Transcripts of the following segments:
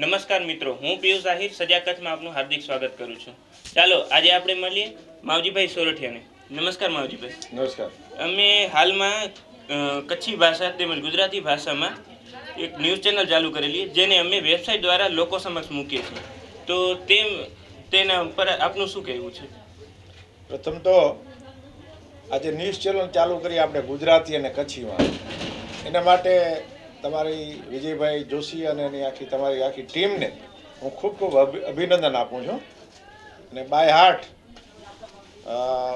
નમસ્કાર મિત્રો હું પિયુષ આહિર સજા કચ્છમાં આપનું હાર્દિક સ્વાગત કરું છું. ચાલો આજે આપણે મળીએ માવજીભાઈ સોરઠિયાને. નમસ્કાર માવજીભાઈ. નમસ્કાર. અમે હાલમાં કચ્છી ભાષા તેમજ ગુજરાતી ભાષામાં એક ન્યૂઝ ચેનલ ચાલુ કરેલી જેને અમે વેબસાઇટ દ્વારા લોકો સમક્ષ મૂકીએ છીએ. તો તેમ તેના પર આપનું શું કહેવું છે? પ્રથમ તો આજે ન્યૂઝ ચેનલ ચાલુ કરી આપણે ગુજરાતી અને કચ્છીમાં. એના માટે તમારી વિજયભાઈ જોશી અને એની આખી તમારી આખી ટીમને હું ખૂબ ખૂબ અભિ- અભિનંદન આપું છું. અને બાય હાર્ટ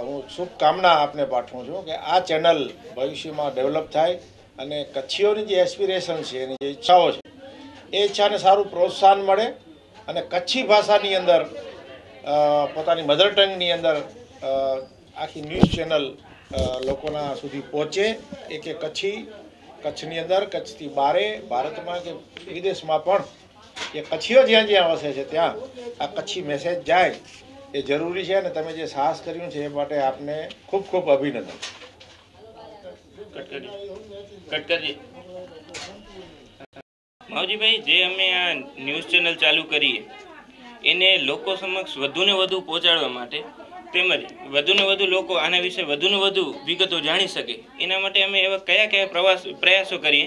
હું શુભકામના આપને પાઠવું છું કે આ ચેનલ ભવિષ્યમાં ડેવલપ થાય અને કચ્છીઓની જે એસ્પિરેશન છે, એની જે ઈચ્છાઓ છે, એ ઈચ્છાને સારું પ્રોત્સાહન મળે અને કચ્છી ભાષાની અંદર પોતાની મધર ટંગની અંદર આખી ન્યૂઝ ચેનલ લોકોના સુધી પહોંચે. એ કે કચ્છી કચ્છની અંદર, કચ્છથી બારે, ભારતમાં કે વિદેશમાં પણ એ કચ્છીઓ જ્યાં જ્યાં વસે છે, ત્યાં આ કચ્છી મેસેજ જાય. એ જરૂરી છે અને તમે જે સાહસ કર્યું છે, એ માટે આપને ખૂબ ખૂબ અભિનંદન. માવજીભાઈ, જે અમે આ ન્યૂઝ ચેનલ ચાલુ કરીએ, એને લોકો સમક્ષ વધુને વધુ પહોંચાડવા માટે તેમજ વધુને વધુ લોકો આના વિશે વધુને વધુ વિગતો જાણી શકે. એના માટે અમે એવા કયા કયા પ્રવાસ, પ્રયાસો કરીએ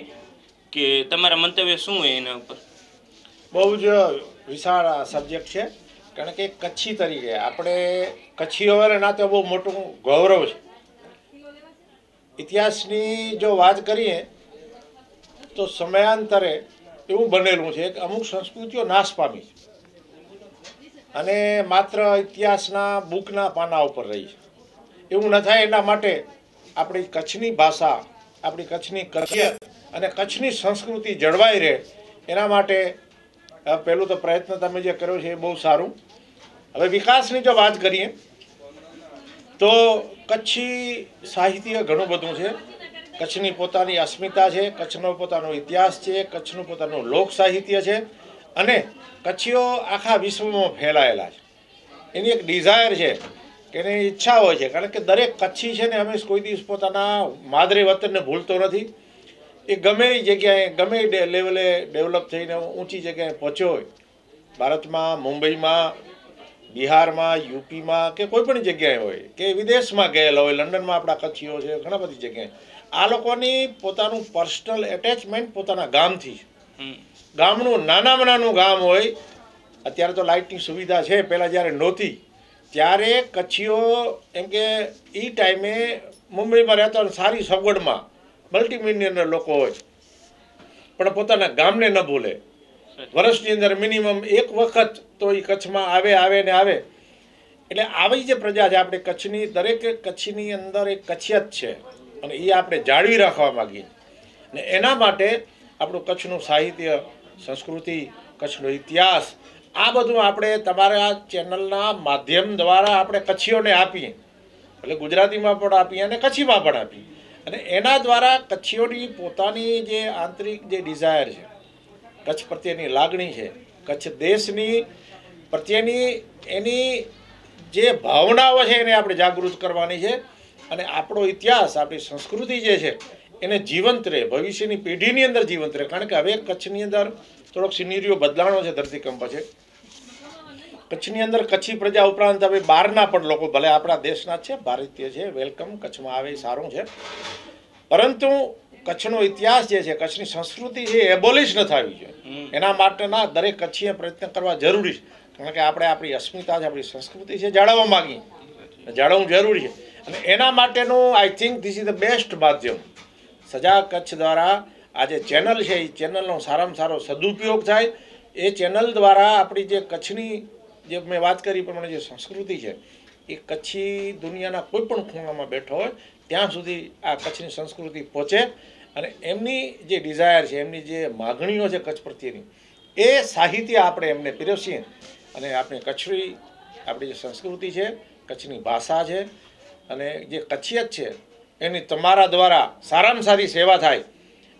કે તમારા મંતવ્ય શું હોય એના ઉપર? બહુ જ વિશાળ સબ્જેક્ટ છે. કારણ કે કચ્છી તરીકે આપણે કચ્છી હોવાના નાતે બહુ મોટું ગૌરવ છે. ઇતિહાસની જો વાત કરીએ તો સમયાંતરે એવું બનેલું છે કે અમુક સંસ્કૃતિઓ નાશ પામી છે. અને માત્ર ઇતિહાસના બુકના પાના ઉપર રહી એવું ન થાય એના માટે આપણી કચ્છની ભાષા, આપણી કચ્છની કથિયત અને કચ્છની સંસ્કૃતિ જળવાઈ રહે એના માટે પહેલું તો પ્રયત્ન તમે જે કર્યો છે એ બહુ સારું. હવે વિકાસની જો વાત કરીએ, તો કચ્છી સાહિત્ય ઘણું બધું છે. કચ્છની પોતાની અસ્મિતા છે, કચ્છનો પોતાનો ઇતિહાસ છે, કચ્છનું પોતાનું લોક સાહિત્ય છે. અને કચ્છીઓ આખા વિશ્વમાં ફેલાયેલા છે. એની એક ડિઝાયર છે કે એની ઈચ્છા હોય છે. કારણ કે દરેક કચ્છી છે ને હંમેશ કોઈ દિવસ પોતાના માદરે વતનને ભૂલતો નથી. એ ગમે એ જગ્યાએ, ગમે એ લેવલે ડેવલપ થઈને ઊંચી જગ્યાએ પહોંચ્યો હોય. ભારતમાં, મુંબઈમાં, બિહારમાં, યુપીમાં કે કોઈ પણ જગ્યાએ હોય, કે વિદેશમાં ગયેલા હોય, લંડનમાં આપણા કચ્છીઓ છે, ઘણા બધી જગ્યાએ. આ લોકોની પોતાનું પર્સનલ એટેચમેન્ટ પોતાના ગામથી છે. ગામનું, નાનામાં નાનું ગામ હોય, અત્યારે તો લાઇટની સુવિધા છે, પહેલાં જ્યારે નહોતી, ત્યારે કચ્છીઓ એમ કે એ ટાઈમે મુંબઈમાં રહેતા હોય સારી સગવડમાં મલ્ટીમિલિયનર લોકો હોય. પણ પોતાના ગામને ન ભૂલે. વર્ષની અંદર મિનિમમ એક વખત તો એ કચ્છમાં આવે આવે ને આવે. એટલે આવી જે પ્રજા છે, આપણે કચ્છની, દરેક કચ્છની અંદર એક કચ્છિયત છે. અને એ આપણે જાળવી રાખવા માગીએ. ને એના માટે આપણું કચ્છનું સાહિત્ય સંસ્કૃતિ, કચ્છનો ઇતિહાસ, આ બધું આપણે તમારા ચેનલના માધ્યમ દ્વારા આપણે કચ્છીઓને આપીએ. એટલે ગુજરાતીમાં પણ આપીએ અને કચ્છીમાં પણ આપીએ. અને એના દ્વારા કચ્છીઓની પોતાની જે આંતરિક જે ડિઝાયર છે, કચ્છ પ્રત્યેની લાગણી છે, કચ્છ દેશની પ્રત્યેની એની જે ભાવનાઓ છે એને આપણે જાગૃત કરવાની છે. અને આપણો ઇતિહાસ, આપણી સંસ્કૃતિ જે છે એને જીવંત રહે ભવિષ્યની પેઢીની અંદર જીવંત રહે. કારણ કે હવે કચ્છની અંદર થોડોક સિનેરીઓ બદલાણો છે ધરતીકંપ છે. કચ્છની અંદર કચ્છી પ્રજા ઉપરાંત હવે બહારના પણ લોકો ભલે આપણા દેશના છે ભારતીય છે વેલકમ કચ્છમાં આવે સારું છે. પરંતુ કચ્છનો ઇતિહાસ જે છે કચ્છની સંસ્કૃતિ છે એબોલિશ ન થવી જોઈએ. એના માટેના દરેક કચ્છીએ પ્રયત્ન કરવા જરૂરી છે. કારણ કે આપણે આપણી અસ્મિતા છે આપણી સંસ્કૃતિ છે જાળવવા માંગીએ. જાળવવું જરૂરી છે. અને એના માટેનું I think this is the best માધ્યમ. સજા કચ્છ દ્વારા આ જે ચેનલ છે એ ચેનલનો સારામાં સારો સદુપયોગ થાય. એ ચેનલ દ્વારા આપણી જે કચ્છની જે મેં વાત કરી પ્રમાણે જે સંસ્કૃતિ છે, એ કચ્છી દુનિયાના કોઈ પણ ખૂણામાં બેઠો હોય, ત્યાં સુધી આ કચ્છની સંસ્કૃતિ પહોંચે અને એમની જે ડિઝાયર છે, એમની જે માગણીઓ છે કચ્છ પ્રત્યેની, એ સાહિત્ય આપણે એમને પીરસીએ. અને આપણે કચ્છી આપણી જે સંસ્કૃતિ છે, કચ્છની ભાષા છે, અને જે કચ્છિયત છે એની તમારા દ્વારા સારામાં સારી સેવા થાય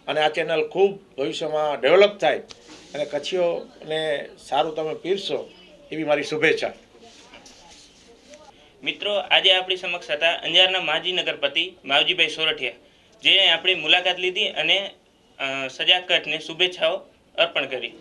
અને આ ચેનલ ખૂબ ભવિષ્યમાં ડેવલપ થાય અને કચ્છીઓને સારું તમે પીરશો એવી મારી શુભેચ્છા. મિત્રો, આજે આપણી સમક્ષ હતા અંજારના માજી નગરપતિ માવજીભાઈ સોરઠિયા જે આપણી મુલાકાત લીધી અને સજાગ સજા કચ્છને શુભેચ્છાઓ અર્પણ કરી.